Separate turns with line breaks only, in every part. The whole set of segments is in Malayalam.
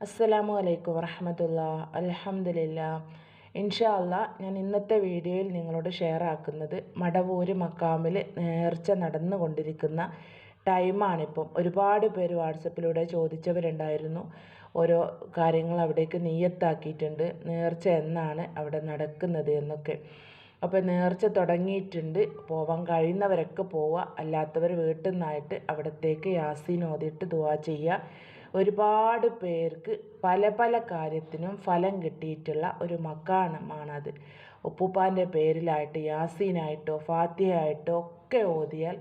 അസ്സലാമു അലൈക്കും വറഹമത്തുള്ള. അലഹമില്ല ഇൻഷാ അല്ലാ ഞാൻ ഇന്നത്തെ വീഡിയോയിൽ നിങ്ങളോട് ഷെയർ ആക്കുന്നത് മടവൂര് മക്കാമിൽ നേർച്ച നടന്നുകൊണ്ടിരിക്കുന്ന ടൈമാണിപ്പം ഒരുപാട് പേര് വാട്സപ്പിലൂടെ ചോദിച്ചവരുണ്ടായിരുന്നു. ഓരോ കാര്യങ്ങൾ അവിടേക്ക് നീയത്താക്കിയിട്ടുണ്ട് നേർച്ച എന്നാണ് അവിടെ നടക്കുന്നത് എന്നൊക്കെ. അപ്പോൾ നേർച്ച തുടങ്ങിയിട്ടുണ്ട്. പോവാൻ കഴിയുന്നവരൊക്കെ പോവുക അല്ലാത്തവർ വീട്ടിൽ നിന്നായിട്ട് അവിടത്തേക്ക് യാസീൻ ഓതിയിട്ട് ദുവാ ചെയ്യുക ഒരുപാട് പേർക്ക് പല പല കാര്യത്തിനും ഫലം കിട്ടിയിട്ടുള്ള ഒരു മക്കാണമാണത് ഉപ്പുപ്പാന്റെ പേരിലായിട്ട് യാസീനായിട്ടോ ഫാത്തിയായിട്ടോ ഒക്കെ ഓതിയാൽ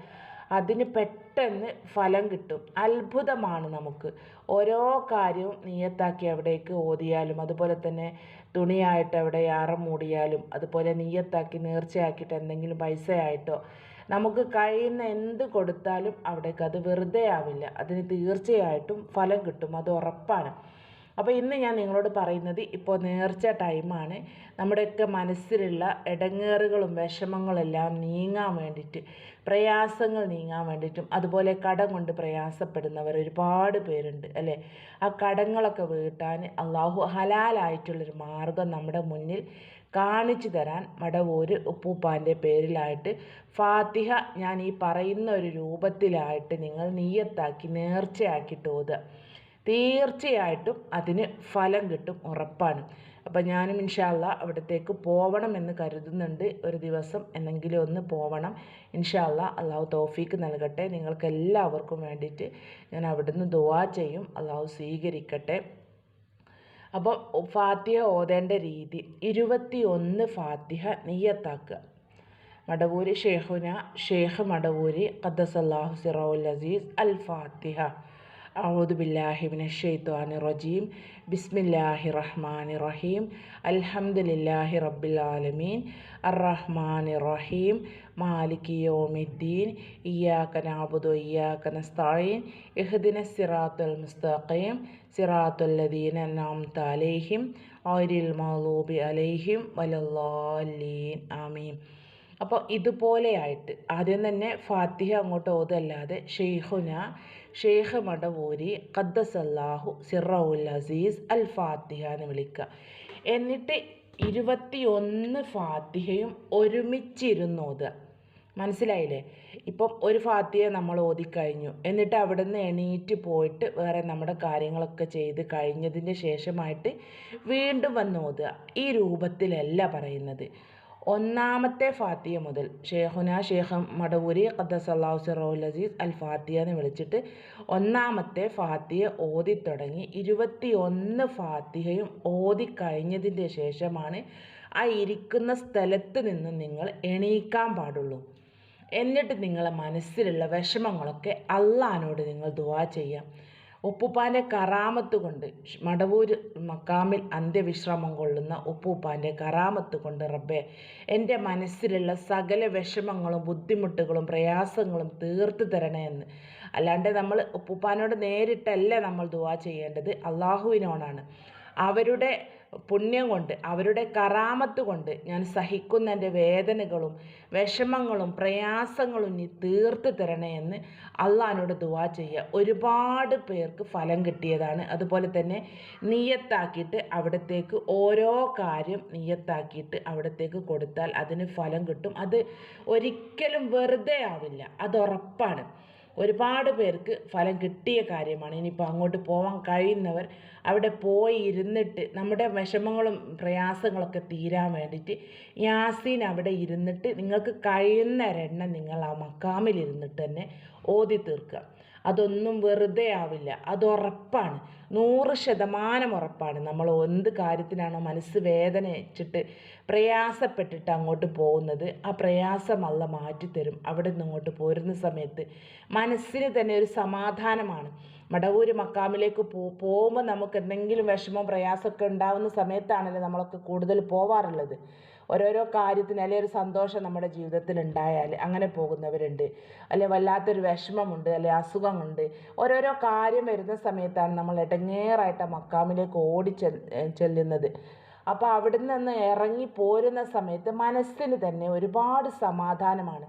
അതിന് പെട്ടെന്ന് ഫലം കിട്ടും. അത്ഭുതമാണ് നമുക്ക്. ഓരോ കാര്യവും നീയത്താക്കി അവിടേക്ക് ഓതിയാലും അതുപോലെ തന്നെ തുണിയായിട്ട് അവിടെ യാറം മൂടിയാലും അതുപോലെ നീയത്താക്കി നേർച്ചയാക്കിയിട്ട് എന്തെങ്കിലും പൈസയായിട്ടോ നമുക്ക് കഴിയുന്ന എന്ത് കൊടുത്താലും അവിടേക്ക് അത് വെറുതെ ആവില്ല. അതിന് തീർച്ചയായിട്ടും ഫലം കിട്ടും. അത് ഉറപ്പാണ്. അപ്പോൾ ഇന്ന് ഞാൻ നിങ്ങളോട് പറയുന്നത് ഇപ്പോൾ നേർച്ച ടൈമാണ് നമ്മുടെയൊക്കെ മനസ്സിലുള്ള ഇടങ്ങേറുകളും വിഷമങ്ങളെല്ലാം നീങ്ങാൻ വേണ്ടിയിട്ട് പ്രയാസങ്ങൾ നീങ്ങാൻ വേണ്ടിയിട്ടും അതുപോലെ കടം കൊണ്ട് പ്രയാസപ്പെടുന്നവർ ഒരുപാട് പേരുണ്ട് അല്ലേ? ആ കടങ്ങളൊക്കെ വീട്ടാൻ അള്ളാഹു ഹലാലായിട്ടുള്ളൊരു മാർഗം നമ്മുടെ മുന്നിൽ കാണിച്ചു തരാൻ മടവൂര് ഉപ്പൂപ്പാന്റെ പേരിലായിട്ട് ഫാത്തിഹ ഞാൻ ഈ പറയുന്ന ഒരു രൂപത്തിലായിട്ട് നിങ്ങൾ നീയത്താക്കി നേർച്ചയാക്കിയിട്ട് ഓതുക തീർച്ചയായിട്ടും അതിന് ഫലം കിട്ടും ഉറപ്പാണ്. അപ്പം ഞാനും ഇൻഷാല്ല അവിടത്തേക്ക് പോവണമെന്ന് കരുതുന്നുണ്ട്. ഒരു ദിവസം എന്നെങ്കിലും ഒന്ന് പോവണം. ഇൻഷാല്ല അള്ളാഹു തോഫീക്ക് നൽകട്ടെ. നിങ്ങൾക്ക് എല്ലാവർക്കും വേണ്ടിയിട്ട് ഞാൻ അവിടുന്ന് ദുവാ ചെയ്യും. അള്ളാഹു സ്വീകരിക്കട്ടെ. അപ്പോൾ ഫാത്തിഹ ഓതേണ്ട രീതി. ഇരുപത്തി ഒന്ന് ഫാത്തിഹ നെയ്യത്താക്കുക മടവൂരി ഷേഖുന ഷേഖ് മടവൂരി അള്ളാഹു സിറൗൽ അസീസ് അൽ ഫാത്തിഹ. അഊദു ബില്ലാഹി മിനഷെയ്ത്വാനി റജീം ബിസ്മില്ലാഹി റഹ്മാനി റഹീം അൽഹംദുലില്ലാഹി റബ്ബിൽ ആലമീൻ അർ അർറഹ്മാനി റഹീം മാലിക് യോമിദ്ദീൻ ഇയാക്ക നാബുദു ഇയാക്ക നസ്തായീൻ ഇഹ്ദിന സിറാത്തുൽ മുസ്തഖീം സിറാത്തുല്ലദീന നാം താലേഹിം ഓരിൽ മൗലൂബി അലൈഹിം വലല്ലാലീൻ ആമീൻ. അപ്പോൾ ഇതുപോലെയായിട്ട് ആദ്യം തന്നെ ഫാത്തിഹ അങ്ങോട്ട് ഓതല്ലാതെ ഷെയ്ഖുന ഷെയ്ഖ് മടവൂരി ഖദ്ദസല്ലാഹു സിറൗൽ അസീസ് അൽ ഫാത്തിഹ എന്ന് വിളിക്കുക എന്നിട്ട് ഇരുപത്തിയൊന്ന് ഫാത്തിഹയും ഒരുമിച്ചിരുന്ന് ഓതുക മനസ്സിലായില്ലേ? ഇപ്പം ഒരു ഫാത്തിഹ നമ്മൾ ഓതിക്കഴിഞ്ഞു. എന്നിട്ട് അവിടെ നിന്ന് എണീറ്റ് പോയിട്ട് വേറെ നമ്മുടെ കാര്യങ്ങളൊക്കെ ചെയ്ത് കഴിഞ്ഞതിന് ശേഷമായിട്ട് വീണ്ടും വന്ന് ഓതുക. ഈ രൂപത്തിലല്ല പറയുന്നത്. ഒന്നാമത്തെ ഫാത്തിയ മുതൽ ഷേഖുന ഷേഖ് മടവൂരി ഖദ്ദസല്ലാഹു സിറൗൽ അസീസ് അൽ ഫാത്തിയ എന്ന് വിളിച്ചിട്ട് ഒന്നാമത്തെ ഫാത്തിയ ഓതി തുടങ്ങി. ഇരുപത്തി ഒന്ന് ഫാത്തിഹയും ഓതി കഴിഞ്ഞതിന്റെ ശേഷമാണ് ആ ഇരിക്കുന്ന സ്ഥലത്ത് നിന്ന് നിങ്ങൾ എണീക്കാൻ പാടുള്ളൂ. എന്നിട്ട് നിങ്ങളെ മനസ്സിലുള്ള വിഷമങ്ങളൊക്കെ അള്ളഹാനോട് നിങ്ങൾ ദുവാ ചെയ്യാം. ഉപ്പുപ്പാന്റെ കറാമത്ത് കൊണ്ട് മടവൂർ മക്കാമിൽ അന്ത്യവിശ്രമം കൊള്ളുന്ന ഉപ്പുപ്പാന്റെ കറാമത്ത് കൊണ്ട് റബ്ബെ എന്റെ മനസ്സിലുള്ള സകല വിഷമങ്ങളും ബുദ്ധിമുട്ടുകളും പ്രയാസങ്ങളും തീർത്ത് തരണേ എന്ന്. അല്ലാണ്ട് നമ്മൾ ഉപ്പുപ്പാനോട് നേരിട്ടല്ല നമ്മൾ ദുവാ ചെയ്യേണ്ടത്. അള്ളാഹുവിനോടാണ് അവരുടെ പുണ്യം കൊണ്ട് അവരുടെ കറാമത്ത് കൊണ്ട് ഞാൻ സഹിക്കുന്ന എന്റെ വേദനകളും വിഷമങ്ങളും പ്രയാസങ്ങളും നീ തീർത്ത് തരണേ എന്ന് അള്ളഹാനോട് ദുവാ ചെയ്യുക. ഒരുപാട് പേർക്ക് ഫലം കിട്ടിയതാണ്. അതുപോലെ തന്നെ നീയത്താക്കിയിട്ട് അവിടത്തേക്ക് ഓരോ കാര്യം നീയത്താക്കിയിട്ട് അവിടത്തേക്ക് കൊടുത്താൽ അതിന് ഫലം കിട്ടും. അത് ഒരിക്കലും വെറുതെ ആവില്ല. അത് ഉറപ്പാണ്. ഒരുപാട് പേർക്ക് ഫലം കിട്ടിയ കാര്യമാണ്. ഇനിയിപ്പോൾ അങ്ങോട്ട് പോകാൻ കഴിയുന്നവർ അവിടെ പോയി ഇരുന്നിട്ട് നമ്മുടെ വിഷമങ്ങളും പ്രയാസങ്ങളൊക്കെ തീരാൻ വേണ്ടിയിട്ട് യാസീൻ അവിടെ ഇരുന്നിട്ട് നിങ്ങൾക്ക് കഴിയുന്ന ഒരെണ്ണം നിങ്ങൾ ആ മക്കാമിൽ ഇരുന്നിട്ട് തന്നെ ഓതി തീർക്കുക. അതൊന്നും വെറുതെ ആവില്ല. അത് ഉറപ്പാണ്. നൂറ് ശതമാനം ഉറപ്പാണ്. നമ്മൾ എന്ത് കാര്യത്തിനാണോ മനസ്സ് വേദന വെച്ചിട്ട് പ്രയാസപ്പെട്ടിട്ട് അങ്ങോട്ട് പോകുന്നത് ആ പ്രയാസം അല്ല മാറ്റിത്തരും. അവിടെ നിന്ന് ഇങ്ങോട്ട് പോരുന്ന സമയത്ത് മനസ്സിന് തന്നെ ഒരു സമാധാനമാണ്. മടവൂര് മക്കാമിലേക്ക് പോ പോകുമ്പോൾ നമുക്ക് എന്തെങ്കിലും വിഷമം പ്രയാസമൊക്കെ ഉണ്ടാകുന്ന സമയത്താണല്ലോ നമ്മളൊക്കെ കൂടുതൽ പോവാറുള്ളത്. ഓരോരോ കാര്യത്തിന് അല്ലെങ്കിൽ ഒരു സന്തോഷം നമ്മുടെ ജീവിതത്തിൽ ഉണ്ടായാൽ അങ്ങനെ പോകുന്നവരുണ്ട്. അല്ലെ വല്ലാത്തൊരു വിഷമമുണ്ട് അല്ലെ അസുഖമുണ്ട്. ഓരോരോ കാര്യം വരുന്ന സമയത്താണ് നമ്മൾ ഇടങ്ങേറായിട്ട് മക്കാമിലേക്ക് ഓടി ചെല്ലുന്നത്. അപ്പോൾ അവിടെ നിന്ന് ഇറങ്ങി പോരുന്ന സമയത്ത് മനസ്സിന് തന്നെ ഒരുപാട് സമാധാനമാണ്.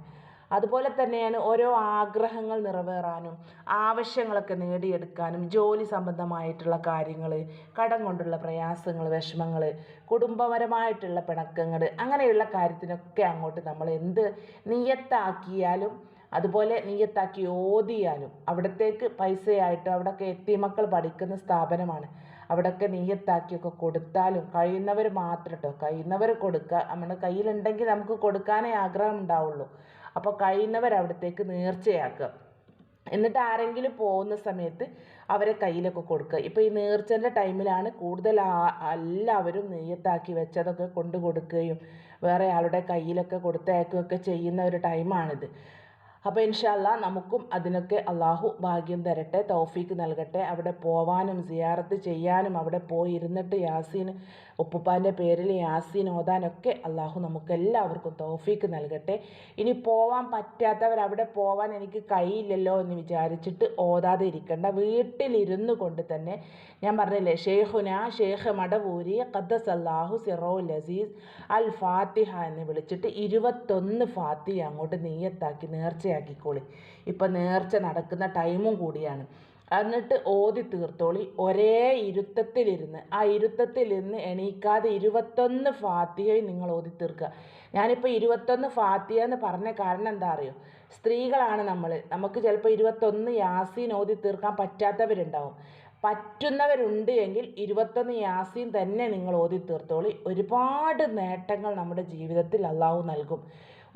അതുപോലെ തന്നെയാണ് ഓരോ ആഗ്രഹങ്ങൾ നിറവേറാനും ആവശ്യങ്ങളൊക്കെ നേടിയെടുക്കാനും ജോലി സംബന്ധമായിട്ടുള്ള കാര്യങ്ങൾ കടം കൊണ്ടുള്ള പ്രയാസങ്ങൾ വിഷമങ്ങൾ കുടുംബപരമായിട്ടുള്ള പിണക്കങ്ങൾ അങ്ങനെയുള്ള കാര്യത്തിനൊക്കെ അങ്ങോട്ട് നമ്മൾ എന്ത് നിയത്താക്കിയാലും അതുപോലെ നീയത്താക്കി ഓതിയാലും അവിടത്തേക്ക് പൈസയായിട്ട് അവിടെയൊക്കെ എത്തിമക്കൾ പഠിക്കുന്ന സ്ഥാപനമാണ്. അവിടെയൊക്കെ നീയത്താക്കിയൊക്കെ കൊടുത്താലും കഴിയുന്നവർ മാത്രം കേട്ടോ കഴിയുന്നവർ കൊടുക്കുക നമ്മുടെ കയ്യിലുണ്ടെങ്കിൽ നമുക്ക് കൊടുക്കാനേ ആഗ്രഹം ഉണ്ടാവുള്ളൂ. അപ്പോൾ കഴിയുന്നവർ അവിടത്തേക്ക് നേർച്ചയാക്കുക. എന്നിട്ട് ആരെങ്കിലും പോകുന്ന സമയത്ത് അവരെ കയ്യിലൊക്കെ കൊടുക്കുക. ഇപ്പോൾ ഈ നേർച്ചന്റെ ടൈമിലാണ് കൂടുതൽ എല്ലാവരും നെയ്യത്താക്കി വെച്ചതൊക്കെ കൊണ്ടു കൊടുക്കുകയും വേറെ ആളുടെ കയ്യിലൊക്കെ കൊടുത്തയക്കുകയൊക്കെ ചെയ്യുന്ന ഒരു ടൈമാണിത്. അപ്പോൾ ഇൻഷാല്ല നമുക്കും അതിനൊക്കെ അള്ളാഹു ഭാഗ്യം തരട്ടെ തൗഫീക്ക് നൽകട്ടെ. അവിടെ പോവാനും സിയാറത്ത് ചെയ്യാനും അവിടെ പോയി ഇരുന്നിട്ട് യാസീൻ ഉപ്പുപ്പാന്റെ പേരിൽ യാസീൻ ഓതാനൊക്കെ അള്ളാഹു നമുക്ക് എല്ലാവർക്കും തോഫീക്ക് നൽകട്ടെ. ഇനി പോവാൻ പറ്റാത്തവർ അവിടെ പോവാൻ എനിക്ക് കഴിയില്ലല്ലോ എന്ന് വിചാരിച്ചിട്ട് ഓതാതെ ഇരിക്കേണ്ട. വീട്ടിലിരുന്നു കൊണ്ട് തന്നെ ഞാൻ പറഞ്ഞില്ലേ ഷെയ്ഖുന ഷെയ്ഖ് മടവൂരി ഖദ്ദസ് അള്ളാഹു സിറോൽ അസീസ് അൽ ഫാത്തിഹ എന്ന് വിളിച്ചിട്ട് ഇരുപത്തൊന്ന് ഫാത്തിഹ അങ്ങോട്ട് നീയത്താക്കി നേർച്ചയാക്കിക്കോളി. ഇപ്പം നേർച്ച നടക്കുന്ന ടൈമും കൂടിയാണ്. എന്നിട്ട് ഓതി തീർത്തോളി. ഒരേ ഇരുത്തത്തിലിരുന്ന്. ആ ഇരുത്തത്തിലിരുന്ന് എണീക്കാതെ ഇരുപത്തൊന്ന് ഫാത്തിഹയും നിങ്ങൾ ഓതി തീർക്കുക. ഞാനിപ്പോൾ ഇരുപത്തൊന്ന് ഫാത്തിഹ എന്ന് പറഞ്ഞ കാരണം എന്താ അറിയോ? സ്ത്രീകളാണ് നമ്മൾ നമുക്ക് ചിലപ്പോൾ ഇരുപത്തൊന്ന് യാസീൻ ഓതി തീർക്കാൻ പറ്റാത്തവരുണ്ടാവും. പറ്റുന്നവരുണ്ട് എങ്കിൽ ഇരുപത്തൊന്ന് യാസീൻ തന്നെ നിങ്ങൾ ഓതി തീർത്തോളി. ഒരുപാട് നേട്ടങ്ങൾ നമ്മുടെ ജീവിതത്തിൽ അള്ളാഹു നൽകും.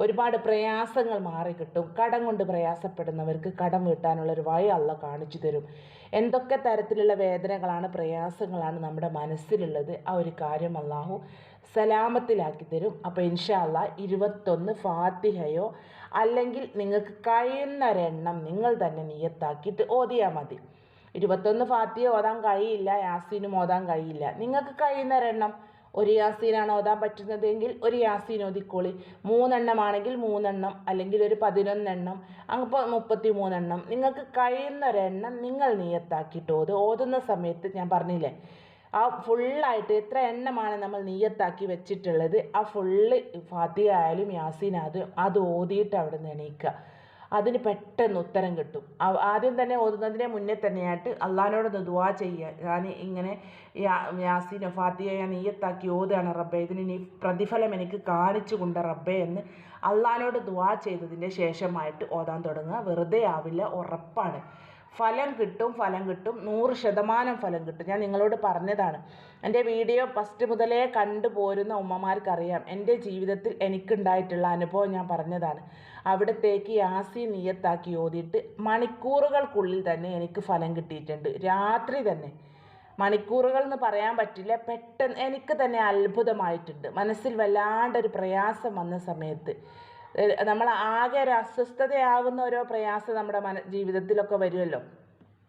ഒരുപാട് പ്രയാസങ്ങൾ മാറിക്കിട്ടും. കടം കൊണ്ട് പ്രയാസപ്പെടുന്നവർക്ക് കടം വീട്ടാനുള്ള ഒരു വഴി അള്ള കാണിച്ചു തരും. എന്തൊക്കെ തരത്തിലുള്ള വേദനകളാണ് പ്രയാസങ്ങളാണ് നമ്മുടെ മനസ്സിലുള്ളത് ആ ഒരു കാര്യം അള്ളാഹു സലാമത്തിലാക്കി തരും. അപ്പോൾ ഇൻഷാല്ല ഇരുപത്തൊന്ന് ഫാത്തിഹയോ അല്ലെങ്കിൽ നിങ്ങൾക്ക് കഴിയുന്നൊരെണ്ണം നിങ്ങൾ തന്നെ നിയത്താക്കിയിട്ട് ഓതിയാൽ മതി. ഇരുപത്തൊന്ന് ഫാത്തിയ ഓതാൻ കഴിയില്ല യാസീനും ഓതാൻ കഴിയില്ല. നിങ്ങൾക്ക് കഴിയുന്നൊരെണ്ണം ഒരു യാസീനാണ് ഓതാൻ പറ്റുന്നതെങ്കിൽ ഒരു യാസീൻ ഓതിക്കോളി മൂന്നെണ്ണമാണെങ്കിൽ മൂന്നെണ്ണം അല്ലെങ്കിൽ ഒരു പതിനൊന്നെണ്ണം അപ്പോൾ മുപ്പത്തി മൂന്നെണ്ണം നിങ്ങൾക്ക് കഴിയുന്നൊരെണ്ണം നിങ്ങൾ നീയത്താക്കിയിട്ട്? ഓത് ഓതുന്ന സമയത്ത് ഞാൻ പറഞ്ഞില്ലേ ആ ഫുള്ളായിട്ട് എത്ര എണ്ണമാണ് നമ്മൾ നീയത്താക്കി വെച്ചിട്ടുള്ളത് ആ ഫുള്ള് ഫാത്തിയായാലും യാസീൻ അത് അത് ഓതിയിട്ട് അവിടെ നിന്ന് എണീക്കുക അതിന് പെട്ടെന്ന് ഉത്തരം കിട്ടും. ആദ്യം തന്നെ ഓതുന്നതിനെ മുന്നേ തന്നെയായിട്ട് അള്ളഹാനോടൊന്ന് ദുവാ ചെയ്യുക. ഞാൻ ഇങ്ങനെ യാസീനോ ഫാത്തിയ ഞാൻ നീയത്താക്കി ഓതുകയാണ് റബ്ബെ. ഇതിന് നീ പ്രതിഫലം എനിക്ക് കാണിച്ചു കൊണ്ട റബ്ബേ എന്ന് അള്ളഹാനോട് ദുവാ ചെയ്തതിന്റെ ശേഷമായിട്ട് ഓതാൻ തുടങ്ങുക. വെറുതെ ആവില്ല ഉറപ്പാണ്. ഫലം കിട്ടും ഫലം കിട്ടും. നൂറ് ശതമാനം ഫലം കിട്ടും. ഞാൻ നിങ്ങളോട് പറഞ്ഞതാണ്. എന്റെ വീഡിയോ ഫസ്റ്റ് മുതലേ കണ്ടു പോരുന്ന ഉമ്മമാർക്കറിയാം. എന്റെ ജീവിതത്തിൽ എനിക്കുണ്ടായിട്ടുള്ള അനുഭവം ഞാൻ പറഞ്ഞതാണ്. അവിടത്തേക്ക് യാസി നിയത്താക്കി ഓതിയിട്ട് മണിക്കൂറുകൾക്കുള്ളിൽ തന്നെ എനിക്ക് ഫലം കിട്ടിയിട്ടുണ്ട്. രാത്രി തന്നെ. മണിക്കൂറുകൾ എന്ന് പറയാൻ പറ്റില്ല. പെട്ടെന്ന് എനിക്ക് തന്നെ അത്ഭുതമായിട്ടുണ്ട്. മനസ്സിൽ വല്ലാണ്ടൊരു പ്രയാസം വന്ന സമയത്ത്. നമ്മൾ ആകെ ഒരു അസ്വസ്ഥതയാവുന്ന ഓരോ പ്രയാസം നമ്മുടെ മന ജീവിതത്തിലൊക്കെ വരുമല്ലോ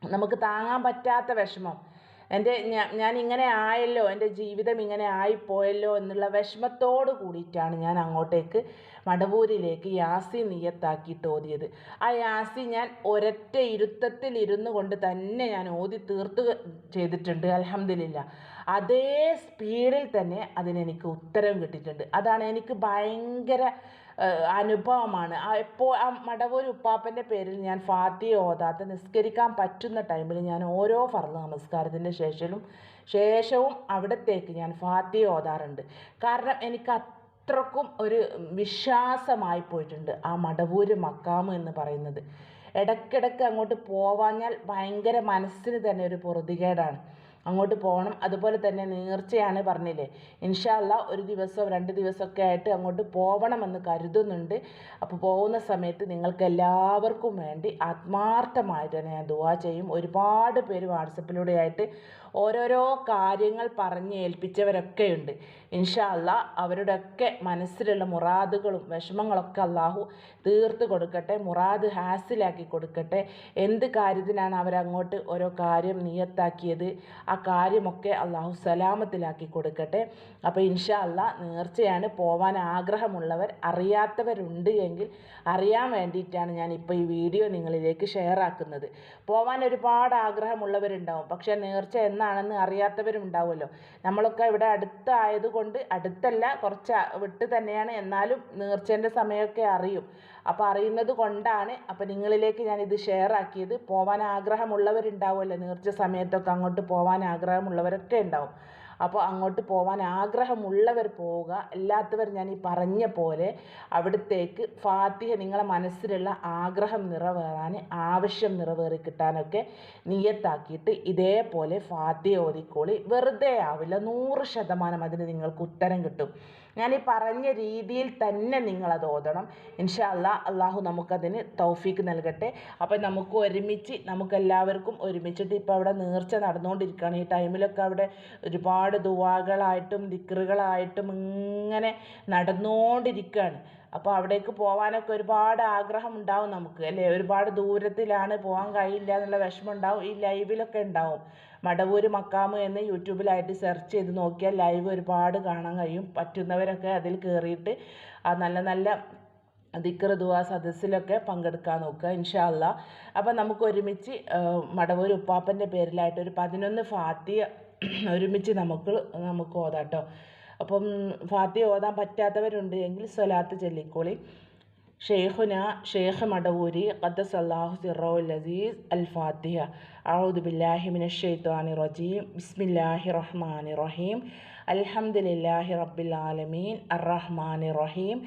നമുക്ക് താങ്ങാൻ പറ്റാത്ത വിഷമം. എന്റെ ഞാൻ ഇങ്ങനെ ആയല്ലോ എന്റെ ജീവിതം ഇങ്ങനെ ആയിപ്പോയല്ലോ എന്നുള്ള വിഷമത്തോട് കൂടിയിട്ടാണ് ഞാൻ അങ്ങോട്ടേക്ക് മടവൂരിലേക്ക് യാസി നിയത്താക്കിയിട്ട് ഓതിയത് ആ യാസി ഞാൻ ഒരൊറ്റ ഇരുത്തത്തിൽ ഇരുന്നു കൊണ്ട് തന്നെ ഞാൻ ഓതി തീർത്ത് ചെയ്തിട്ടുണ്ട് അലഹമില്ല അതേ സ്പീഡിൽ തന്നെ അതിനെനിക്ക് ഉത്തരം കിട്ടിയിട്ടുണ്ട്. അതാണ് എനിക്ക് ഭയങ്കര അനുഭവമാണ് എപ്പോൾ ആ മടവൂർ ഉപ്പാപ്പന്റെ പേരിൽ ഞാൻ ഫാത്തിയ ഓതാത്ത നിസ്കരിക്കാൻ പറ്റുന്ന ടൈമിൽ ഞാൻ ഓരോ ഫർദ് നമസ്കാരത്തിന്റെ ശേഷവും ശേഷവും അവിടത്തേക്ക് ഞാൻ ഫാത്തിയ ഓതാറുണ്ട്. കാരണം എനിക്ക് അത്രക്കും ഒരു വിശ്വാസമായി പോയിട്ടുണ്ട് ആ മടവൂര് മക്കാമ് എന്ന് പറയുന്നത്. ഇടയ്ക്കിടയ്ക്ക് അങ്ങോട്ട് പോവാഞ്ഞാൽ ഭയങ്കര മനസ്സിന് തന്നെ ഒരു പൊറുതികേടാണ്. അങ്ങോട്ട് പോകണം. അതുപോലെ തന്നെ നേർച്ചയാണ് പറഞ്ഞില്ലേ? ഇൻഷാല്ല ഒരു ദിവസം രണ്ട് ദിവസമൊക്കെ ആയിട്ട് അങ്ങോട്ട് പോകണമെന്ന് കരുതുന്നുണ്ട്. അപ്പോൾ പോകുന്ന സമയത്ത് നിങ്ങൾക്ക് എല്ലാവർക്കും വേണ്ടി ആത്മാർത്ഥമായിട്ട് തന്നെ ഞാൻ ദുവാ ചെയ്യും. ഒരുപാട് പേര് വാട്സപ്പിലൂടെ ആയിട്ട് ഓരോരോ കാര്യങ്ങൾ പറഞ്ഞ് ഏൽപ്പിച്ചവരൊക്കെ ഇൻഷാല്ല അവരുടെയൊക്കെ മനസ്സിലുള്ള മുറാദുകളും വിഷമങ്ങളൊക്കെ അള്ളാഹു തീർത്ത് കൊടുക്കട്ടെ മുറാദ് ഹാസിലാക്കി കൊടുക്കട്ടെ. എന്ത് കാര്യത്തിനാണ് അവരങ്ങോട്ട് ഓരോ കാര്യം നിയത്താക്കിയത്? ആ കാര്യമൊക്കെ അള്ളാഹു സലാമത്തിലാക്കി കൊടുക്കട്ടെ. അപ്പോൾ ഇൻഷാ അല്ല നേർച്ചയാണ് പോവാൻ ആഗ്രഹമുള്ളവർ അറിയാത്തവരുണ്ട് എങ്കിൽ അറിയാൻ വേണ്ടിയിട്ടാണ് ഞാൻ ഇപ്പോൾ ഈ വീഡിയോ നിങ്ങളിലേക്ക് ഷെയർ ആക്കുന്നത് പോവാൻ ഒരുപാട് ആഗ്രഹമുള്ളവരുണ്ടാവും പക്ഷേ നേർച്ച എന്ന എന്നാണെന്ന് അറിയാത്തവരും ഉണ്ടാവുമല്ലോ നമ്മളൊക്കെ ഇവിടെ അടുത്തായതുകൊണ്ട് അടുത്തല്ല കുറച്ച് വിട്ട് തന്നെയാണ്. എന്നാലും നേർച്ചേന്റെ സമയമൊക്കെ അറിയും. അപ്പോൾ അറിയുന്നത് കൊണ്ടാണ് അപ്പോൾ നിങ്ങളിലേക്ക് ഞാൻ ഇത് ഷെയർ ആക്കിയത്. പോവാൻ ആഗ്രഹമുള്ളവരുണ്ടാവുമല്ലോ. നേർച്ച സമയത്തൊക്കെ അങ്ങോട്ട് പോവാൻ ആഗ്രഹമുള്ളവരൊക്കെ ഉണ്ടാവും. അപ്പോൾ അങ്ങോട്ട് പോകാൻ ആഗ്രഹമുള്ളവർ പോവുക. അല്ലാത്തവർ ഞാൻ ഈ പറഞ്ഞ പോലെ അവിടത്തേക്ക് ഫാത്തിഹ നിങ്ങളെ മനസ്സിലുള്ള ആഗ്രഹം നിറവേറാൻ ആവശ്യം നിറവേറി കിട്ടാനൊക്കെ നിയത്താക്കിയിട്ട് ഇതേപോലെ ഫാത്തിഹ ഓതിക്കോളി. വെറുതെ ആവില്ല. നൂറ് ശതമാനം അതിന് നിങ്ങൾക്ക് ഉത്തരം കിട്ടും. ഞാൻ ഈ പറഞ്ഞ രീതിയിൽ തന്നെ നിങ്ങളത് ഓതണം. ഇൻഷാ അല്ലാ അള്ളാഹു നമുക്കതിന് തൗഫീക്ക് നൽകട്ടെ. അപ്പം നമുക്ക് ഒരുമിച്ച് നമുക്കെല്ലാവർക്കും ഒരുമിച്ചിട്ട് ഇപ്പോൾ അവിടെ നേർച്ച നടന്നുകൊണ്ടിരിക്കുകയാണ്. ഈ ടൈമിലൊക്കെ അവിടെ ഒരുപാട് ദുവാകളായിട്ടും ദിക്റുകളായിട്ടും ഇങ്ങനെ നടന്നുകൊണ്ടിരിക്കുകയാണ്. അപ്പോൾ അവിടേക്ക് പോകാനൊക്കെ ഒരുപാട് ആഗ്രഹം ഉണ്ടാവും നമുക്ക് അല്ലേ? ഒരുപാട് ദൂരത്തിലാണ് പോകാൻ കഴിയില്ല എന്നുള്ള വിഷമം ഉണ്ടാവും. ഈ ലൈവിലൊക്കെ ഉണ്ടാവും. മടവൂർ മക്കാമ് എന്ന് യൂട്യൂബിലായിട്ട് സെർച്ച് ചെയ്ത് നോക്കിയാൽ ലൈവ് ഒരുപാട് കാണാൻ കഴിയും. പറ്റുന്നവരൊക്കെ അതിൽ കയറിയിട്ട് ആ നല്ല നല്ല ദിക്ർ ദുവാ സദസ്സിലൊക്കെ പങ്കെടുക്കാൻ നോക്കുക ഇൻഷാ അള്ളാ അപ്പം നമുക്ക് ഒരുമിച്ച് മടവൂർ ഉപ്പാപ്പന്റെ പേരിലായിട്ട് ഒരു പതിനൊന്ന് ഫാത്തിയ ഒരുമിച്ച് നമുക്ക് നമുക്ക് ഓതാട്ടോ അപ്പം ഫാത്തിയ ഓതാൻ പറ്റാത്തവരുണ്ട് എങ്കിൽ സ്വലാത്ത് ചൊല്ലിക്കോളി. ഷെയ്ഖുന ഷെയ്ഖ് മടവൂരി ഖദ്ദസ് അള്ളാഹു സിറോൽ അസീസ് അൽ ഫാത്തിഹ അഊദു ബില്ലാഹി മിനശ് ഷൈത്വാനി റജീം ബിസ്മില്ലാഹി റഹ്മാനി റഹീം അൽഹംദുലില്ലാഹി റബ്ബിൽ ആലമീൻ അർറഹ്മാനി റഹീം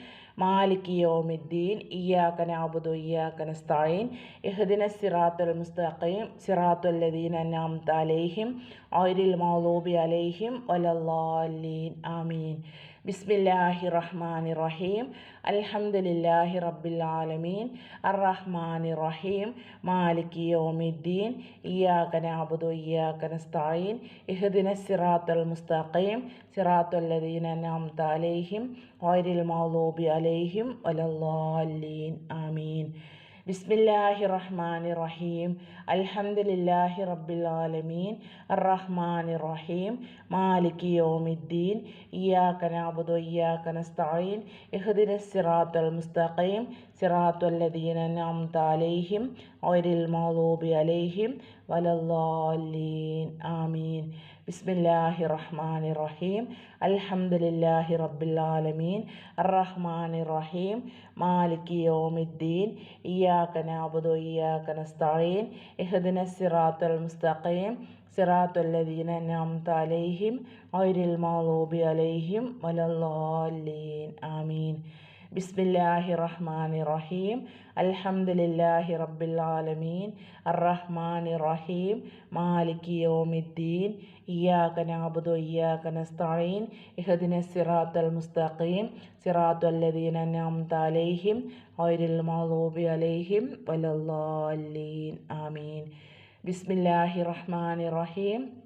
മാലിക് യൗമിദ്ദീൻ. ഇയ്യാക നഅബുദു ഇയ്യാക നസ്തഈൻ ഇഹ്ദിന സിറാത്തുൽ മുസ്തഖീം. സിറാത്തുൽ ലദീൻ അൻഅംത അലൈഹിം. ഗൈറിൽ മൗലൂബി അലൈഹിം. വലല്ലാലീൻ ആമീൻ. ബിസ്മില്ലാഹി റഹ്മാനി റഹീം അൽഹംദുലില്ലാഹി റബ്ബിൽ ആലമീൻ അർറഹ്മാനി റഹീം മാലിക് യോമിദ്ദീൻ. ഇയ്യാക നഅബുദു ഇയ്യാക നസ്തഈൻ ഇഹ്ദിന സിറാത്തുൽ മുസ്തഖീം. സിറാത്തുല്ലദീന അൻഅംത അലൈഹിം. ഗൈറിൽ മഗ്ദൂബി അലൈഹിം വലല്ലാലീൻ ആമീൻ. ബിസ്മില്ലാഹി റഹ്മാനി റഹീം അൽഹംദുലില്ലാഹി റബ്ബിൽ ആലമീൻ അർറഹ്മാനി റഹീം മാലിക് യൗമിദ്ദീൻ. ഇയ്യാക നഅബുദു ഇയ്യാക നസ്തഈൻ. ഇഹ്ദിന സിറാത്തുൽ മുസ്തഖീം. സിറാത്തുൽ ലദീന അൻഅംത അലൈഹിം. ഗൈറിൽ മഗ്ദൂബി അലൈഹിം. വലല്ലാലീൻ ആമീൻ. ബിസ്മില്ലാഹി റഹ്മാനി റഹീം അൽഹംദുലില്ലാഹി റബ്ബിൽ ആലമീൻ അർറഹ്മാനി റഹീം മാലിക് യൗമിദ്ദീൻ. ഇയ്യാക നഅബുദു ഇയ്യാക നസ്തഈൻ. ഇഹ്ദിന സിറാത്തുൽ മുസ്തഖീം. സിറാത്തുല്ലദീന അൻഅംത അലൈഹിം. ഗൈറിൽ മഗ്ദൂബി അലൈഹിം. വലല്ലാലീൻ ആമീൻ. ബിസ്മില്ലാഹി റഹ്മാനി റഹീം അൽഹംദുലില്ലാഹി റബ്ബിൽ ആലമീൻ അർറഹ്മാനി റഹീം മാലിക് യൗമിദ്ദീൻ. ഇയ്യാക നഅബുദു ഇയ്യാക നസ്തഈൻ. ഇഹ്ദിന സിറാത്തുൽ മുസ്തഖീം. സിറാത്തുൽ ലദീന അലൈഹിം. ഗൈറിൽ മഗ്ദൂബി അലൈഹിം. വലല്ലാലീൻ ആമീൻ. ബിസ്മില്ലാഹി റഹ്മാനി റഹീം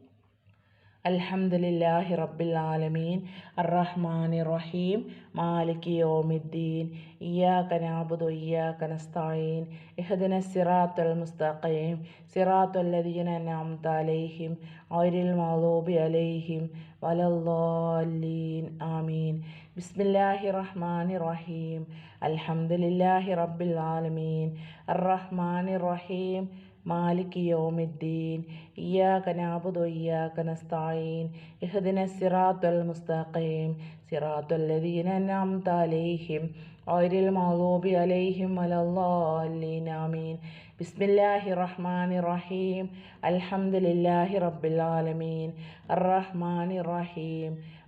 അൽഹംദുലില്ലാഹി റബ്ബിൽ ആലമീൻ. അർറഹ്മാനി റഹീം മാലിക് യോമിദ്ദീൻ. ഇയ്യാക നഅബുദു ഇയ്യാക നസ്തഈൻ ഇഹ്ദിന സിറാത്തുൽ മുസ്തഖീം. സിറാത്തുൽ ലദീന അൻഅംത അലൈഹിം. ഗൈറിൽ മഗ്ദൂബി അലൈഹിം. വലല്ലാലീൻ ആമീൻ. ബിസ്മില്ലാഹി റഹ്മാനി റഹീം അൽഹംദുലില്ലാഹി റബ്ബിൽ ആലമീൻ. അർറഹ്മാനി റഹീം മാലിക് യൗമിദ്ദീൻ ഇയ്യാക നഅബുദു ഇയ്യാക നസ്തഈൻ ഇഹ്ദിന സിറാത്തുൽ മുസ്തഖീം സിറാത്തുൽ ലദീന അൻഅംത അലൈഹിം ഗൈറിൽ മഗ്ദൂബി അലൈഹിം വലല്ലാലീൻ ആമീൻ. ബിസ്മില്ലാഹി റഹ്മാനി റഹീം. അൽഹംദുലില്ലാഹി റബ്ബിൽ ആലമീൻ. അർറഹ്മാനി റഹീം.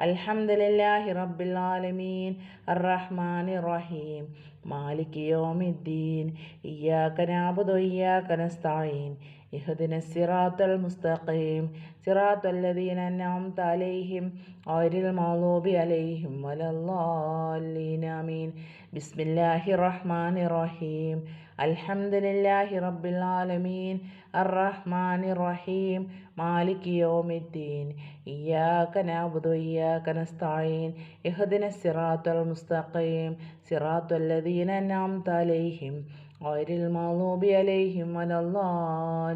അൽഹംദുലില്ലാഹി റബ്ബിൽ ആലമീൻ. അർറഹ്മാനി റഹീം മാലിക് യോമിദ്ദീൻ. ഇയ്യാക നഅബുദു ഇയ്യാക നസ്തഈൻ ഇഹ്ദിന സിറാത്തൽ മുസ്തഖീം. സിറാത്തൽ ലദീന അലൈഹിം. ഗൈറിൽ മഗ്ദൂബി അലൈഹിം. വലല്ലാലീൻ ആമീൻ. ബിസ്മില്ലാഹിർ റഹ്മാനിർ റഹീം റബ്ബിൽ ആലമീൻ. അർറഹ്മാനിർ റഹീം മാലിക് യോമിദ്ദീൻ ഇയ്യാക നാബുദു ഇയ്യാക നസ്തഈൻ ഇഹ്ദിന മുസ്തഖീം സിറാത്തൽ ലദീന അൻഅംത അലൈഹിം ഗൈറിൽ മഗ്ദൂബി അലൈഹിം വലല്ലാലീൻ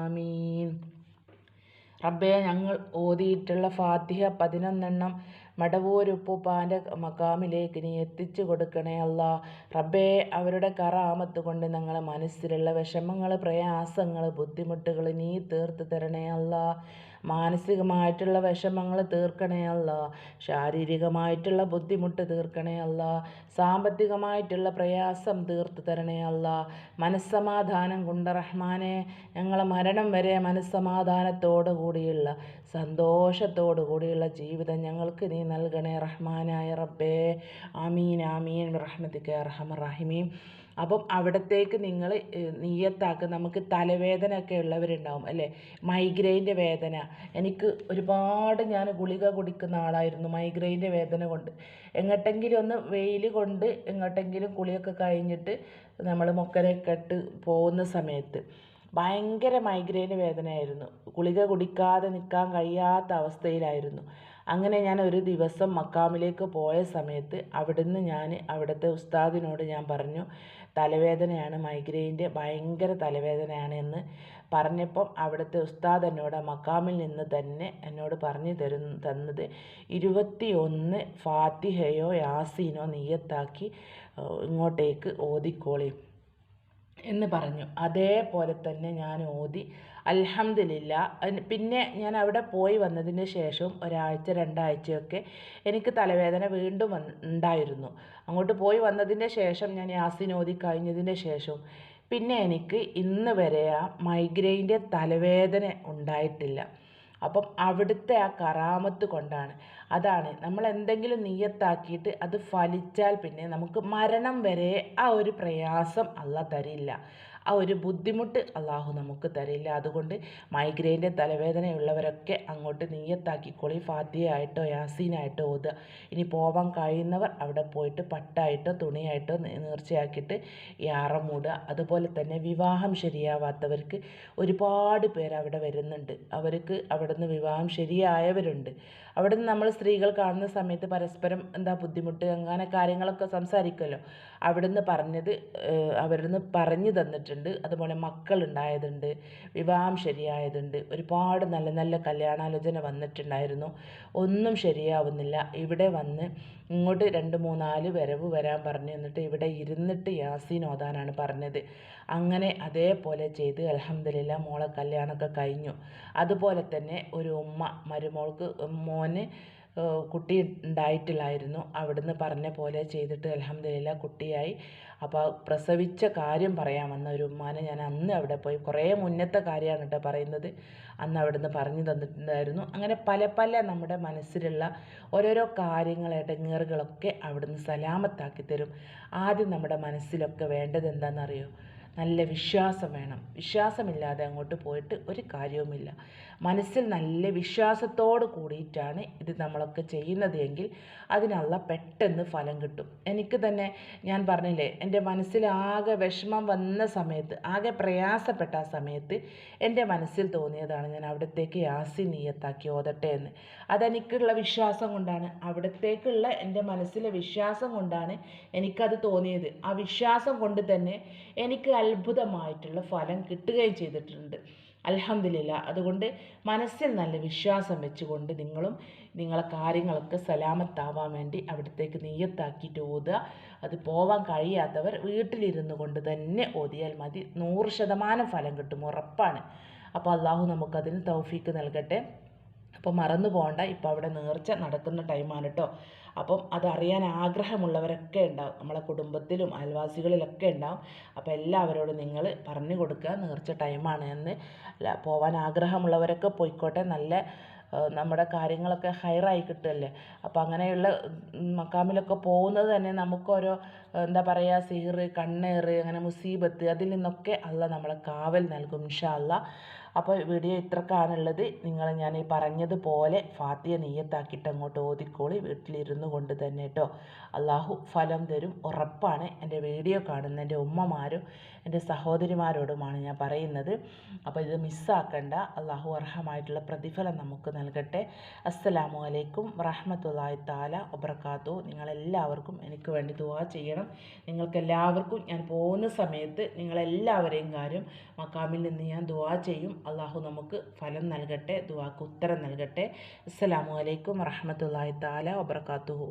ആമീൻ. റബ്ബെ ഞങ്ങൾ ഓതിയിട്ടുള്ള ഫാത്തിഹ പതിനൊന്നെണ്ണം മടവൂരുപ്പൂപ്പാന്റെ മക്കാമിലേക്ക് നീ എത്തിച്ചു കൊടുക്കണേ അല്ല. റബ്ബേ അവരുടെ കറാമത്ത് കൊണ്ട് ഞങ്ങളെ മനസ്സിലുള്ള വിഷമങ്ങൾ പ്രയാസങ്ങൾ ബുദ്ധിമുട്ടുകൾ നീ തീർത്ത് തരണേ അല്ല. മാനസികമായിട്ടുള്ള വിഷമങ്ങൾ തീർക്കണേ അല്ല. ശാരീരികമായിട്ടുള്ള ബുദ്ധിമുട്ട് തീർക്കണേ അല്ല. സാമ്പത്തികമായിട്ടുള്ള പ്രയാസം തീർത്ത് തരണേ അല്ല. മനസ്സമാധാനം കൊണ്ട് റഹ്മാനെ ഞങ്ങളെ മരണം വരെ മനസ്സമാധാനത്തോടു കൂടിയുള്ള സന്തോഷത്തോടു കൂടിയുള്ള ജീവിതം ഞങ്ങൾക്ക് നീ നൽകണേ റഹ്മാനായ റബ്ബേ. ആമീൻ ആമീൻ. റഹ്മത്തിക്ക് റഹ്മ റഹിമീം അപ്പം അവിടത്തേക്ക് നിങ്ങൾ നീയത്താക്കുക നമുക്ക് തലവേദന ഒക്കെ ഉള്ളവരുണ്ടാവും അല്ലേ? മൈഗ്രെയിന്റെ വേദന. എനിക്ക് ഒരുപാട് ഞാൻ ഗുളിക കുടിക്കുന്ന ആളായിരുന്നു മൈഗ്രെയിന്റെ വേദന കൊണ്ട്. എങ്ങോട്ടെങ്കിലും ഒന്ന് വെയിൽ കൊണ്ട് എങ്ങോട്ടെങ്കിലും കുളിയൊക്കെ കഴിഞ്ഞിട്ട് നമ്മൾ മൊക്കരയൊക്കെ ഇട്ട് പോകുന്ന സമയത്ത് ഭയങ്കര മൈഗ്രെയിൻ വേദനയായിരുന്നു. ഗുളിക കുടിക്കാതെ നിൽക്കാൻ കഴിയാത്ത അവസ്ഥയിലായിരുന്നു. അങ്ങനെ ഞാൻ ഒരു ദിവസം മക്കാമിലേക്ക് പോയ സമയത്ത് അവിടുന്ന് ഞാൻ അവിടുത്തെ ഉസ്താദിനോട് ഞാൻ പറഞ്ഞു തലവേദനയാണ് മൈഗ്രെയിന്റെ ഭയങ്കര തലവേദനയാണ് എന്ന് പറഞ്ഞപ്പം അവിടുത്തെ ഉസ്താദ് എന്നോട് മക്കാമിൽ നിന്ന് തന്നെ എന്നോട് പറഞ്ഞു തരു തന്നത്. ഇരുപത്തി ഒന്ന് ഫാത്തിഹയോ യാസീനോ നീയത്താക്കി ഇങ്ങോട്ടേക്ക് ഓതിക്കോളി എന്ന് പറഞ്ഞു. അതേപോലെ തന്നെ ഞാൻ ഓതി അൽഹംദില്ല പിന്നെ ഞാൻ അവിടെ പോയി വന്നതിന് ശേഷം ഒരാഴ്ച രണ്ടാഴ്ചയൊക്കെ എനിക്ക് തലവേദന വീണ്ടും ഉണ്ടായിരുന്നു. അങ്ങോട്ട് പോയി വന്നതിന് ശേഷം ഞാൻ യാസിൻ ഓതി കഴിഞ്ഞതിന് ശേഷം പിന്നെ എനിക്ക് ഇന്ന് വരെ ആ മൈഗ്രെയിന്റെ തലവേദന ഉണ്ടായിട്ടില്ല. അപ്പം അവിടുത്തെ ആ കറാമത്ത് കൊണ്ടാണ്. അതാണ് നമ്മൾ എന്തെങ്കിലും നീയത്താക്കിയിട്ട് അത് ഫലിച്ചാൽ പിന്നെ നമുക്ക് മരണം വരെ ആ ഒരു പ്രയാസം അല്ല തരില്ല. ആ ഒരു ബുദ്ധിമുട്ട് അള്ളാഹു നമുക്ക് തരില്ല. അതുകൊണ്ട് മൈഗ്രെയിന്റെ തലവേദനയുള്ളവരൊക്കെ അങ്ങോട്ട് നീയത്താക്കിക്കോളി ഫാത്തിയായിട്ടോ യാസീനായിട്ടോ ഓതുക. ഇനി പോവാൻ കഴിയുന്നവർ അവിടെ പോയിട്ട് പട്ടായിട്ടോ തുണിയായിട്ടോ നേർച്ചയാക്കിയിട്ട് യാറ മൂടുക. അതുപോലെ തന്നെ വിവാഹം ശരിയാവാത്തവർക്ക് ഒരുപാട് പേർ അവിടെ വരുന്നുണ്ട്. അവർക്ക് അവിടെ നിന്ന് വിവാഹം ശരിയായവരുണ്ട്. അവിടെ നിന്ന് നമ്മൾ സ്ത്രീകൾ കാണുന്ന സമയത്ത് പരസ്പരം എന്താ ബുദ്ധിമുട്ട് അങ്ങനെ കാര്യങ്ങളൊക്കെ സംസാരിക്കുമല്ലോ. അവിടുന്ന് പറഞ്ഞത് അവിടുന്ന് പറഞ്ഞു തന്നിട്ടുണ്ട്. അതുപോലെ മക്കളുണ്ടായതുണ്ട് വിവാഹം ശരിയായതുണ്ട്. ഒരുപാട് നല്ല നല്ല കല്യാണാലോചന വന്നിട്ടുണ്ടായിരുന്നു. ഒന്നും ശരിയാവുന്നില്ല. ഇവിടെ വന്ന് ഇങ്ങോട്ട് രണ്ട് മൂന്നാൽ വരവ് വരാൻ പറഞ്ഞു എന്നിട്ട് ഇവിടെ ഇരുന്നിട്ട് യാസീൻ ഓതാനാണ് പറഞ്ഞത്. അങ്ങനെ അതേപോലെ ചെയ്ത് അലഹമ്മദില്ല മോളെ കല്യാണമൊക്കെ കഴിഞ്ഞു. അതുപോലെ തന്നെ ഒരു ഉമ്മ മരുമോൾക്ക് മോന് കുട്ടി ഉണ്ടായിട്ടില്ലായിരുന്നു. അവിടുന്ന് പറഞ്ഞ പോലെ ചെയ്തിട്ട് അലഹമ്മദില്ല കുട്ടിയായി. അപ്പോൾ പ്രസവിച്ച കാര്യം പറയാൻ വന്ന ഒരു ഉമ്മാനെ ഞാൻ അന്ന് അവിടെ പോയി. കുറേ മുന്നത്തെ കാര്യമാണ് കേട്ടോ പറയുന്നത്. അന്ന് അവിടുന്ന് പറഞ്ഞു തന്നിട്ടുണ്ടായിരുന്നു. അങ്ങനെ പല പല നമ്മുടെ മനസ്സിലുള്ള ഓരോരോ കാര്യങ്ങൾ ഇടങ്ങേറുകളൊക്കെ അവിടുന്ന് സലാമത്താക്കി തരും. ആദ്യം നമ്മുടെ മനസ്സിലൊക്കെ വേണ്ടത് എന്താണെന്നറിയോ? നല്ല വിശ്വാസം വേണം. വിശ്വാസമില്ലാതെ അങ്ങോട്ട് പോയിട്ട് ഒരു കാര്യവുമില്ല. മനസ്സിൽ നല്ല വിശ്വാസത്തോട് കൂടിയിട്ടാണ് ഇത് നമ്മളൊക്കെ ചെയ്യുന്നത് എങ്കിൽ അതിനുള്ള പെട്ടെന്ന് ഫലം കിട്ടും. എനിക്ക് തന്നെ ഞാൻ പറഞ്ഞില്ലേ എന്റെ മനസ്സിൽ ആകെ വിഷമം വന്ന സമയത്ത് ആകെ പ്രയാസപ്പെട്ട സമയത്ത് എന്റെ മനസ്സിൽ തോന്നിയതാണ് ഞാൻ അവിടത്തേക്ക് യാസി നീയത്താക്കി ഓതട്ടെ എന്ന്. അതെനിക്കുള്ള വിശ്വാസം കൊണ്ടാണ്. അവിടത്തേക്കുള്ള എന്റെ മനസ്സിലെ വിശ്വാസം കൊണ്ടാണ് എനിക്കത് തോന്നിയത്. ആ വിശ്വാസം കൊണ്ട് തന്നെ എനിക്ക് അത്ഭുതമായിട്ടുള്ള ഫലം കിട്ടുകയും ചെയ്തിട്ടുണ്ട്. അലഹമില്ല അതുകൊണ്ട് മനസ്സിൽ നല്ല വിശ്വാസം വെച്ചുകൊണ്ട് നിങ്ങളും നിങ്ങളെ കാര്യങ്ങളൊക്കെ സലാമത്താവാൻ വേണ്ടി അവിടത്തേക്ക് നെയ്യത്താക്കിയിട്ട് ഓതുക. അത് പോവാൻ കഴിയാത്തവർ വീട്ടിലിരുന്നു കൊണ്ട് തന്നെ ഓതിയാൽ മതി. നൂറ് ശതമാനം ഫലം കിട്ടും ഉറപ്പാണ്. അപ്പോൾ അള്ളാഹു നമുക്കതിന് തൗഫീക്ക് നൽകട്ടെ. അപ്പോൾ മറന്നു പോകണ്ട. ഇപ്പോൾ അവിടെ നേർച്ച നടക്കുന്ന ടൈമാണ് കേട്ടോ അപ്പം അതറിയാൻ ആഗ്രഹമുള്ളവരൊക്കെ ഉണ്ടാവും. നമ്മളെ കുടുംബത്തിലും അയൽവാസികളിലൊക്കെ ഉണ്ടാവും. അപ്പോൾ എല്ലാവരോടും നിങ്ങൾ പറഞ്ഞു കൊടുക്കുക. നേർച്ച ടൈമാണ് എന്ന്. പോവാൻ ആഗ്രഹമുള്ളവരൊക്കെ പോയിക്കോട്ടെ. നല്ല നമ്മുടെ കാര്യങ്ങളൊക്കെ ഹയറായി കിട്ടുമല്ലേ അപ്പോൾ അങ്ങനെയുള്ള മക്കാമിലൊക്കെ പോകുന്നത് തന്നെ നമുക്കൊരു എന്താ പറയുക സീറ് കണ്ണേറ് അങ്ങനെ മുസീബത്ത് അതിൽ നിന്നൊക്കെ അല്ല നമ്മളെ കാവൽ നൽകും ഇൻഷാ അല്ലാ അപ്പോൾ വീഡിയോ ഇത്രക്കാണുള്ളത്. നിങ്ങൾ ഞാൻ ഈ പറഞ്ഞതുപോലെ ഫാത്തിയ നെയ്യത്താക്കിയിട്ട് അങ്ങോട്ട് ഓതിക്കോളി വീട്ടിലിരുന്നു കൊണ്ട് തന്നെ കേട്ടോ അള്ളാഹു ഫലം തരും. ഉറപ്പാണ് എന്റെ വീഡിയോ കാണുന്ന എന്റെ ഉമ്മമാരും എന്റെ സഹോദരിമാരോടുമാണ് ഞാൻ പറയുന്നത്. അപ്പോൾ ഇത് മിസ്സാക്കണ്ട. അള്ളാഹു അർഹമായിട്ടുള്ള പ്രതിഫലം നമുക്ക് നൽകട്ടെ. അസ്സലാമു അലൈക്കും വറഹമത്തല്ലാഹി താല ഒബ്രക്കാത്തു നിങ്ങളെല്ലാവർക്കും എനിക്ക് വേണ്ടി ദുവാ ചെയ്യണം. നിങ്ങൾക്കെല്ലാവർക്കും ഞാൻ പോകുന്ന സമയത്ത് നിങ്ങളെല്ലാവരെയും കാര്യം മക്കാമിൽ നിന്ന് ഞാൻ ദുവാ ചെയ്യും. അള്ളാഹു നമുക്ക് ഫലം നൽകട്ടെ ദുവാക്ക് ഉത്തരം നൽകട്ടെ. അസ്സലാമു അലൈക്കും വറഹമത്തല്ലാഹി താല വബർക്കാത്തുഹു